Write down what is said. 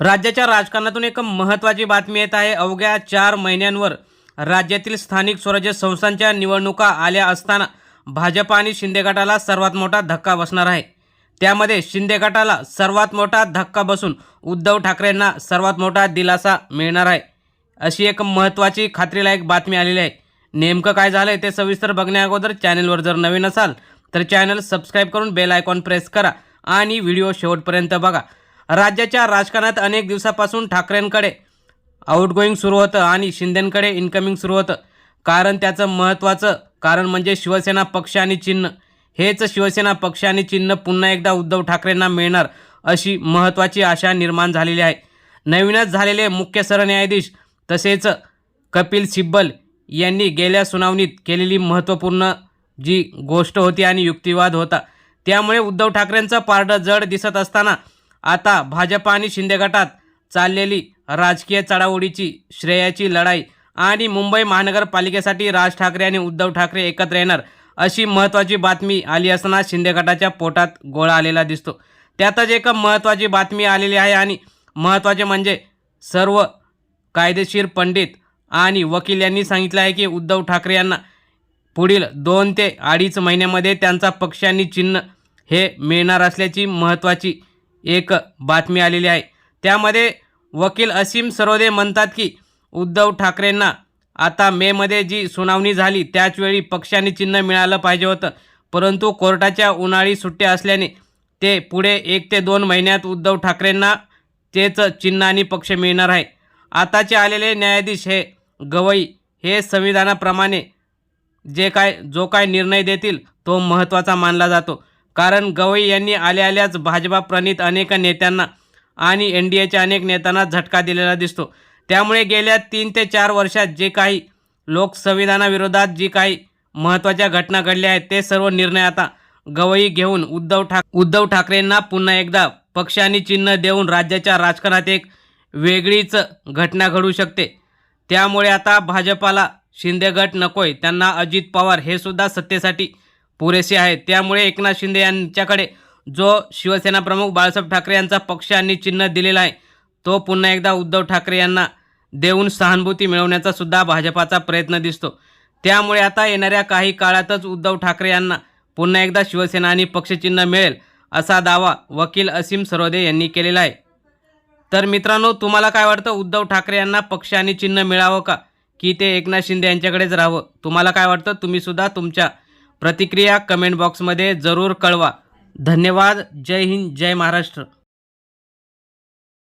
राज्याच्या राजकारणातून एक महत्त्वाची बातमी येत आहे. अवघ्या चार महिन्यांवर राज्यातील स्थानिक स्वराज्य संस्थांच्या निवडणुका आल्या असताना भाजप आणि शिंदे गटाला सर्वात मोठा धक्का बसणार आहे. त्यामध्ये शिंदे गटाला सर्वात मोठा धक्का बसून उद्धव ठाकरेंना सर्वात मोठा दिलासा मिळणार आहे. अशी एक महत्त्वाची खात्रीलायक बातमी आलेली आहे. नेमकं काय झालं आहे ते सविस्तर बघण्या अगोदर चॅनलवर जर नवीन असाल तर चॅनल सबस्क्राईब करून बेल आयकॉन प्रेस करा आणि व्हिडिओ शेवटपर्यंत बघा. राज्याच्या राजकारणात अनेक दिवसापासून ठाकरेंकडे आउटगोईंग सुरू होतं आणि शिंदेंकडे इन्कमिंग सुरू होतं. कारण त्याचं महत्त्वाचं कारण म्हणजे शिवसेना पक्ष आणि चिन्ह. हेच शिवसेना पक्ष आणि चिन्ह पुन्हा एकदा उद्धव ठाकरेंना मिळणार अशी महत्त्वाची आशा निर्माण झालेली आहे. नवीनच झालेले मुख्य सरन्यायाधीश तसेच कपिल सिब्बल यांनी गेल्या सुनावणीत केलेली महत्त्वपूर्ण जी गोष्ट होती आणि युक्तिवाद होता. त्यामुळे उद्धव ठाकरेंचं पारडं जड दिसत असताना आता भाजप आणि शिंदे गटात चाललेली राजकीय चढाओढीची श्रेयाची लढाई आणि मुंबई महानगरपालिकेसाठी राज ठाकरे आणि उद्धव ठाकरे एकत्र येणार अशी महत्त्वाची बातमी आली असताना शिंदे गटाच्या पोटात गोळा आलेला दिसतो. त्यातच एक महत्त्वाची बातमी आलेली आहे आणि महत्त्वाचे म्हणजे सर्व कायदेशीर पंडित आणि वकील यांनी सांगितलं आहे की उद्धव ठाकरे यांना पुढील दोन ते अडीच महिन्यामध्ये त्यांचा पक्ष आणि चिन्ह हे मिळणार असल्याची महत्त्वाची एक बातमी आलेली आहे. त्यामध्ये वकील असीम सरोदे म्हणतात की उद्धव ठाकरेंना आता मेमध्ये जी सुनावणी झाली त्याचवेळी पक्षाने चिन्ह मिळालं पाहिजे होतं. परंतु कोर्टाच्या उन्हाळी सुट्ट्या असल्याने ते पुढे एक ते दोन महिन्यात उद्धव ठाकरेंना तेच चिन्ह आणि पक्ष मिळणार आहे. आताचे आलेले न्यायाधीश हे गवई हे संविधानाप्रमाणे जे काय जो काय निर्णय देतील तो महत्त्वाचा मानला जातो. कारण गवई यांनी आल्या आल्याच भाजपा प्रणित अनेक नेत्यांना आणि एन डी एच्या अनेक नेत्यांना झटका दिलेला दिसतो. त्यामुळे गेल्या तीन ते चार वर्षात जे काही लोक संविधानाविरोधात जी काही महत्त्वाच्या घटना घडल्या आहेत ते सर्व निर्णय आता गवई घेऊन उद्धव ठाक उद्धव ठाकरेंना पुन्हा एकदा पक्ष आणि चिन्ह देऊन राज्याच्या राजकारणात एक वेगळीच घटना घडू शकते. त्यामुळे आता भाजपाला शिंदे गट नकोय त्यांना अजित पवार हे सुद्धा सत्तेसाठी पुरेसे आहेत. त्यामुळे एकनाथ शिंदे यांच्याकडे जो शिवसेना प्रमुख बाळासाहेब ठाकरे यांचा पक्ष आणि चिन्ह दिलेला आहे तो पुन्हा एकदा उद्धव ठाकरे यांना देऊन सहानुभूती मिळवण्याचा सुद्धा भाजपाचा प्रयत्न दिसतो. त्यामुळे आता येणाऱ्या काही काळातच उद्धव ठाकरे यांना पुन्हा एकदा शिवसेना आणि पक्षचिन्ह मिळेल असा दावा वकील असीम सरोदे यांनी केलेला आहे. तर मित्रांनो तुम्हाला काय वाटतं? उद्धव ठाकरे यांना पक्ष आणि चिन्ह मिळावं का? की ते एकनाथ शिंदे यांच्याकडेच राहावं? तुम्हाला काय वाटतं? तुम्हीसुद्धा तुमच्या प्रतिक्रिया कमेंट बॉक्समध्ये जरूर कळवा. धन्यवाद. जय हिंद. जय महाराष्ट्र.